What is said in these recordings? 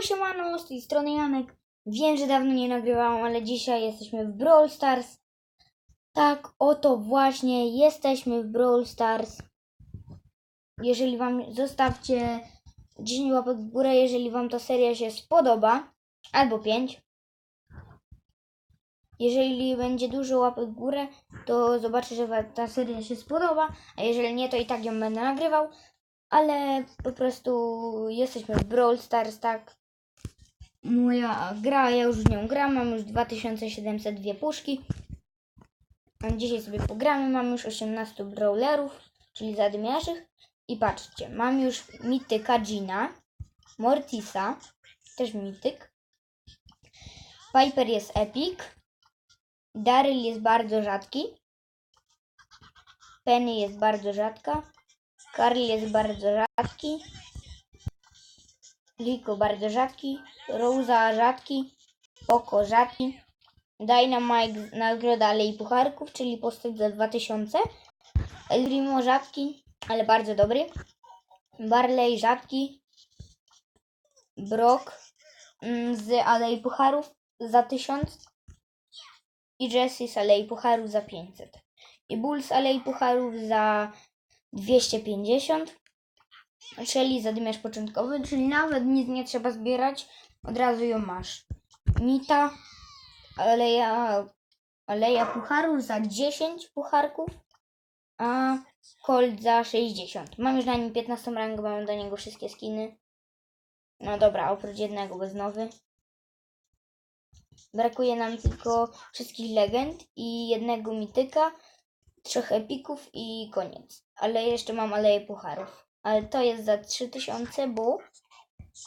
siemano, z tej strony Janek. Wiem, że dawno nie nagrywałam, ale dzisiaj jesteśmy w Brawl Stars. Tak, oto właśnie jesteśmy w Brawl Stars. Jeżeli wam, zostawcie 10 łapek w górę, jeżeli wam ta seria się spodoba, albo 5. Jeżeli będzie dużo łapek w górę, to zobaczę, że ta seria się spodoba, a jeżeli nie, to i tak ją będę nagrywał. Ale po prostu jesteśmy w Brawl Stars, tak. Moja gra, ja już w nią gram, mam już 2702 puszki. Dzisiaj sobie pogramy, mam już 18 brawlerów, czyli zadymiarzych. I patrzcie, mam już mityka Gina, Mortisa, też mityk. Piper jest epic. Daryl jest bardzo rzadki. Penny jest bardzo rzadka. Karl jest bardzo rzadki. Liko bardzo rzadki. Rosa rzadki. Poco rzadki. Dynamite nagroda Alei Pucharków, czyli postać za 2000. El Primo rzadki, ale bardzo dobry. Barley rzadki. Brock mm, z Alei Pucharów za 1000. I Jesse z Alei Pucharów za 500. I Bull z Alei Pucharów za 250. Czyli zadymiarz początkowy, czyli nawet nic nie trzeba zbierać, od razu ją masz. Nita, aleja, aleja pucharów za 10 pucharków, a Colt za 60. Mam już na nim 15 rangę, mam do niego wszystkie skiny. No dobra, oprócz jednego bez nowy. Brakuje nam tylko wszystkich legend i jednego mityka, trzech epików i koniec. Ale jeszcze mam aleję pucharów. Ale to jest za 3000, bo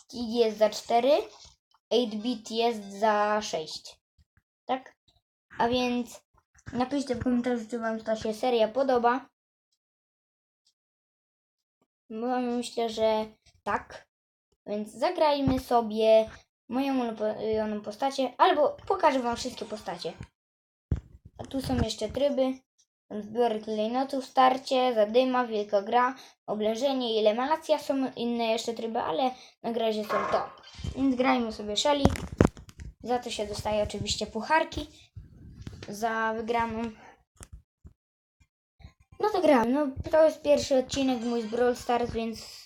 Kig jest za 4, 8-bit jest za 6. Tak? A więc napiszcie w komentarzu, czy Wam ta się seria podoba. Bo myślę, że tak. Więc zagrajmy sobie moją ulubioną postacię, albo pokażę Wam wszystkie postacie. A tu są jeszcze tryby. Zbiorę klejnotów, starcie, zadyma, wielka gra, oblężenie i emanacja. Są inne jeszcze tryby, ale na razie są to. Więc grajmy sobie Shelly. Za to się dostaje oczywiście pucharki. Za wygraną. No to gram. No to jest pierwszy odcinek mój z Brawl Stars, więc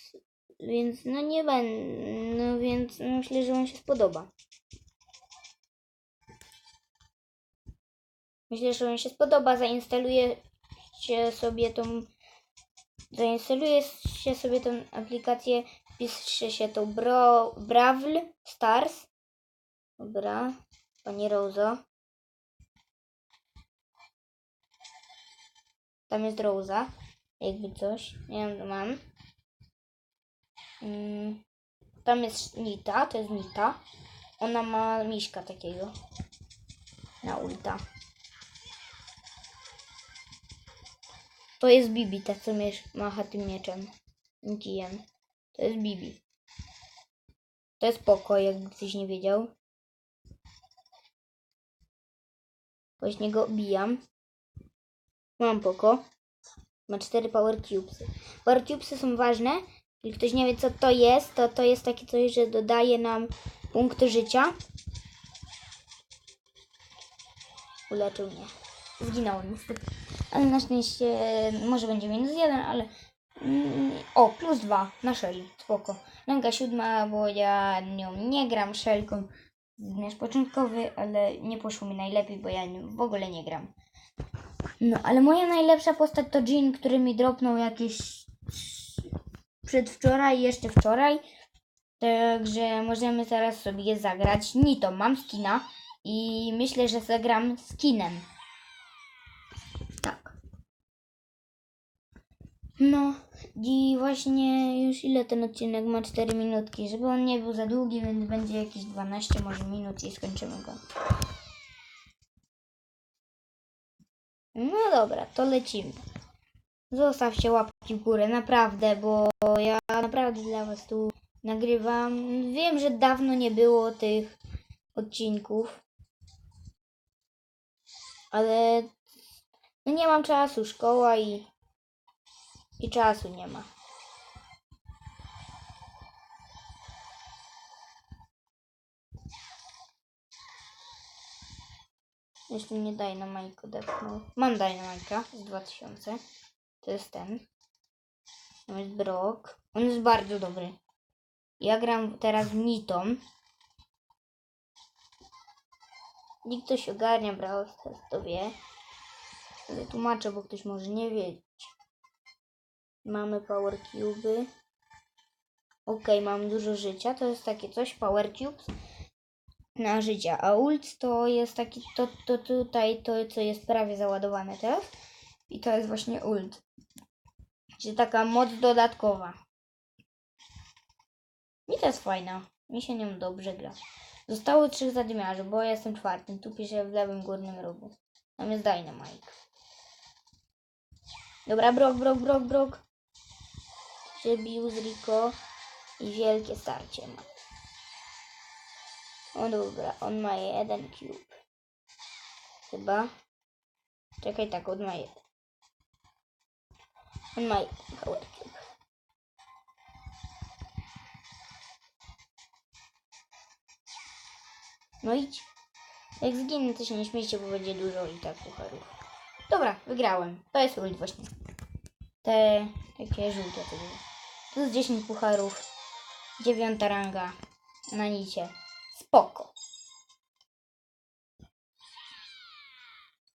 więc no nie będę. No więc myślę, że on się spodoba. Myślę, że on się spodoba. Zainstaluję się sobie tą. Zainstaluję się sobie tą aplikację. Pisze się to Bro, Stars. Dobra. Pani Rozo. Tam jest Rosa. Jakby coś. Nie wiem, mam. Mm, Tam jest Nita, to jest Nita. Ona ma miśka takiego. Na ulta. To jest Bibi, ta co macha tym mieczem. Kijem. To jest Bibi. To jest Poko, jakby ktoś nie wiedział. Właśnie go bijam. Mam Poko. Ma cztery Power Cubesy. Power Cubesy są ważne. Jeśli ktoś nie wie co to jest, to to jest takie coś, że dodaje nam punkty życia. Uleczył mnie. Zginąłem niestety. Ale na szczęście e, może będzie minus jeden, ale... Mm, o, plus dwa na Shelly. Spoko. Ręka siódma, bo ja nią nie gram szelką. Zmierz początkowy, ale nie poszło mi najlepiej, bo ja w ogóle nie gram. No, ale moja najlepsza postać to Jean, który mi dropnął jakieś przedwczoraj, jeszcze wczoraj. Także możemy teraz sobie zagrać Nito. Mam skina i myślę, że zagram skinem. No i właśnie już ile ten odcinek ma 4 minutki, żeby on nie był za długi, więc będzie jakieś 12 może minut i skończymy go. No dobra, to lecimy. Zostawcie łapki w górę, naprawdę, bo ja naprawdę dla Was tu nagrywam. Wiem, że dawno nie było tych odcinków, ale no nie mam czasu, szkoła i, i czasu nie ma. Jeśli mnie Dynamike odepchnął. Mam Dynamike'a z 2000. To jest ten. To jest Brock. On jest bardzo dobry. Ja gram teraz Mitą. Nikt ktoś ogarnia Brawl Stars, to wie. Ale tłumaczę, bo ktoś może nie wiedzieć. Mamy Power Cube. Ok, mam dużo życia. To jest takie coś, Power Cubes na życie. A ult to jest taki, to, to tutaj, to co jest prawie załadowane teraz. I to jest właśnie ult. Czyli taka moc dodatkowa. I to jest fajna. Mi się nią dobrze gra. Zostało trzech zadymiarzy, bo ja jestem czwartym. Tu piszę w lewym górnym rogu. Tam jest Dynamite. Dobra, brok, brok, brok, brok. Się bił z Rico. I wielkie starcie ma. O dobra, on ma jeden cube. Chyba. Czekaj, tak, on ma jeden. On ma jeden power cube. No idź. Jak zginę, to się nie śmiejcie, bo będzie dużo i tak pucharów. Dobra, wygrałem. To jest ult właśnie. Te takie żółte to były. Jest 10 pucharów. Dziewiąta ranga na nicie. Spoko.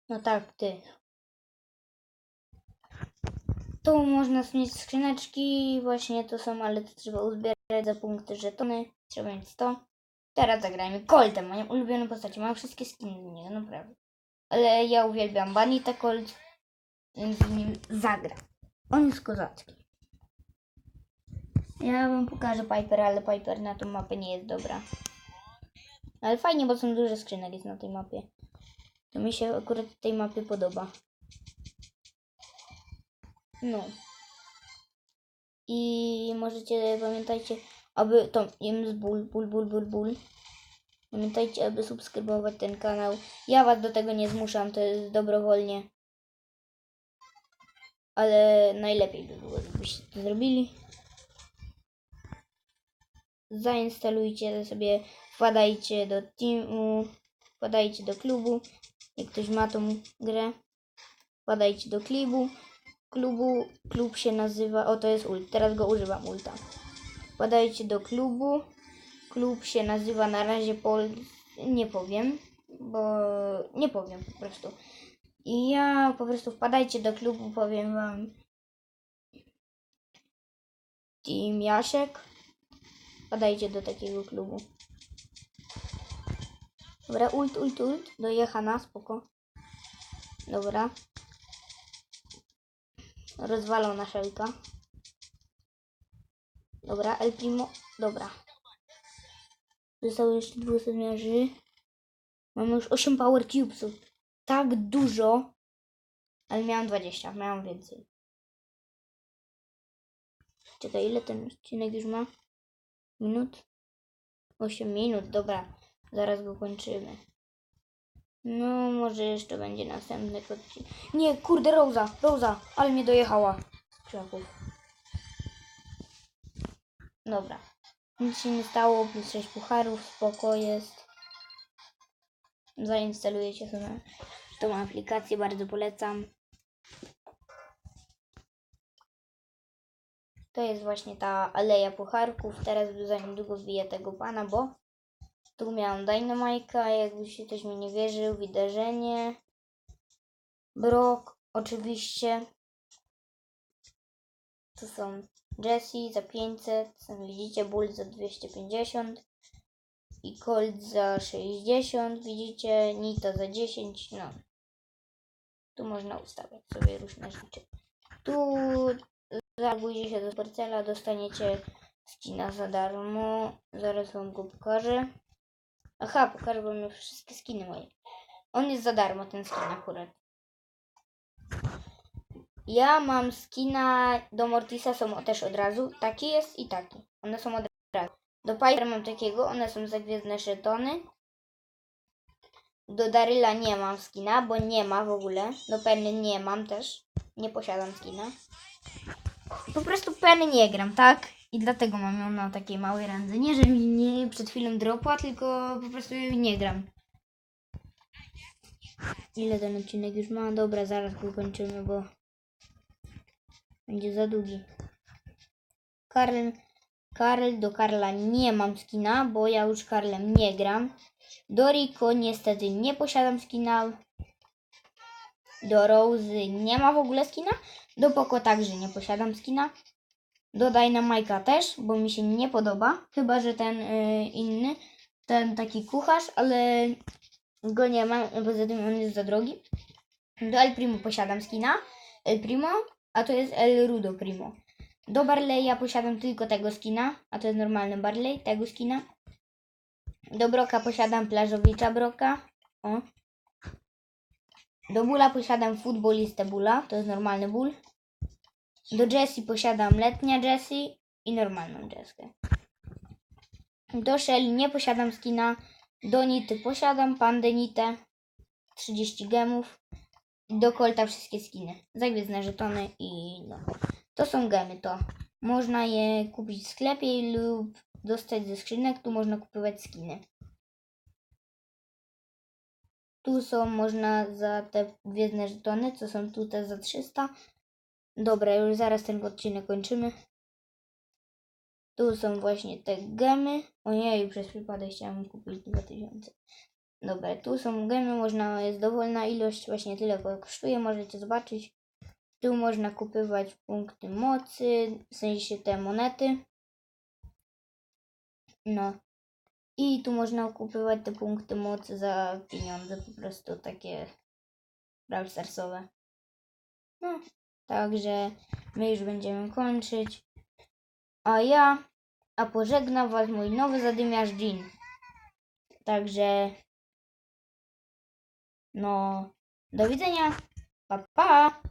No tak, ty. Tu można mieć skrzyneczki, właśnie to są, ale to trzeba uzbierać za punkty żetony. Trzeba mieć 100. Teraz zagrajmy Coltem, moją ulubioną postacią. Mam wszystkie skiny z niego, naprawdę. Ale ja uwielbiam Banita Colt, więc z nim zagram. On jest kozacki. Ja wam pokażę Piper, ale Piper na tą mapę nie jest dobra. Ale fajnie, bo są duże skrzynek jest na tej mapie. To mi się akurat tej mapy podoba. No. I możecie, pamiętajcie, aby to jem z ból, ból, ból, ból, ból. Pamiętajcie, aby subskrybować ten kanał. Ja was do tego nie zmuszam, to jest dobrowolnie. Ale najlepiej by było, gdybyście to zrobili. Zainstalujcie sobie, wpadajcie do teamu, wpadajcie do klubu. Jak ktoś ma tą grę, wpadajcie do klubu. Klubu, klub się nazywa, o to jest ult, teraz go używam ulta. Wpadajcie do klubu. Klub się nazywa na razie Pol... Nie powiem, bo nie powiem po prostu. I ja po prostu wpadajcie do klubu, powiem wam. Team Jasiek. Wpadajcie do takiego klubu. Dobra, ult, ult, ult. Dojechana, spoko. Dobra. Rozwalona szelka. Dobra, El Primo. Dobra. Zostało jeszcze dwóch zmierzy. Mamy już 8 Power Cubesów. Tak dużo. Ale miałam 20, miałam więcej. Czekaj, ile ten odcinek już ma? Minut? 8 minut, dobra. Zaraz go kończymy. No, może jeszcze będzie następny odcinek. Nie, kurde, Rosa, Rosa, ale mnie dojechała. Krzaków. Dobra. Nic się nie stało, plus 6 pucharów, spoko jest. Zainstalujecie sobie tą aplikację, bardzo polecam. To jest właśnie ta aleja pucharków. Teraz za niedługo wbiję tego pana, bo tu miałam Dynamite'a, jakby się ktoś mi nie wierzył, wydarzenie. Brock, oczywiście. Tu są Jessie za 500, tam widzicie Bull za 250 i Colt za 60, widzicie Nita za 10, no. Tu można ustawiać sobie różne rzeczy. Tu zalogujcie się do Sporcela, dostaniecie skina za darmo. Zaraz wam go pokażę. Aha, pokażę wam wszystkie skiny moje. On jest za darmo, ten skin akurat. Ja mam skina do Mortisa, są też od razu. Taki jest i taki. One są od razu. Do Piper mam takiego, one są za gwiezdne żetony. Do Daryla nie mam skina, bo nie ma w ogóle. Do Penny nie mam też. Nie posiadam skina. Po prostu Penny nie gram, tak? I dlatego mam ją na takiej małej randze. Nie, że mi nie przed chwilą dropła, tylko po prostu jej nie gram. Ile ten odcinek już ma? Dobra, zaraz go kończymy, bo będzie za długi. Karl, Karl, do Karla nie mam skina, bo ja już Karlem nie gram. Do Rico niestety nie posiadam skina. Do Rose nie ma w ogóle skina. Do Poco także nie posiadam skina. Do Dynamike'a też, bo mi się nie podoba. Chyba, że ten y, inny, ten taki kucharz, ale go nie mam, poza tym on jest za drogi. Do El Primo posiadam skina. El Primo, a to jest El Rudo Primo. Do Barley'a posiadam tylko tego skina, a to jest normalny Barley, tego skina. Do Broka posiadam plażowicza Broka. O. Do Bula posiadam futbolistę Bula, to jest normalny Bull. Do Jessie posiadam letnia Jessie i normalną Jesskę. Do Shelly nie posiadam skina. Do Nity posiadam pandę Nitę. 30 gemów. Do Colta wszystkie skiny. Za gwiezdne żetony i no. To są gemy, to. Można je kupić w sklepie lub dostać ze skrzynek. Tu można kupować skiny. Tu są, można za te gwiezdne żetony, co są tutaj za 300. Dobra, już zaraz ten odcinek kończymy. Tu są właśnie te gemy. Ojej, przez przypadek chciałam kupić 2000. Dobra, tu są gemy, można, jest dowolna ilość, właśnie tyle ko- kosztuje, możecie zobaczyć. Tu można kupywać punkty mocy, w sensie te monety. No. I tu można kupywać te punkty mocy za pieniądze, po prostu takie Brawl. No, także my już będziemy kończyć. A ja, a pożegna Was mój nowy zadymiarz Jean. Także, no, do widzenia. Pa, pa.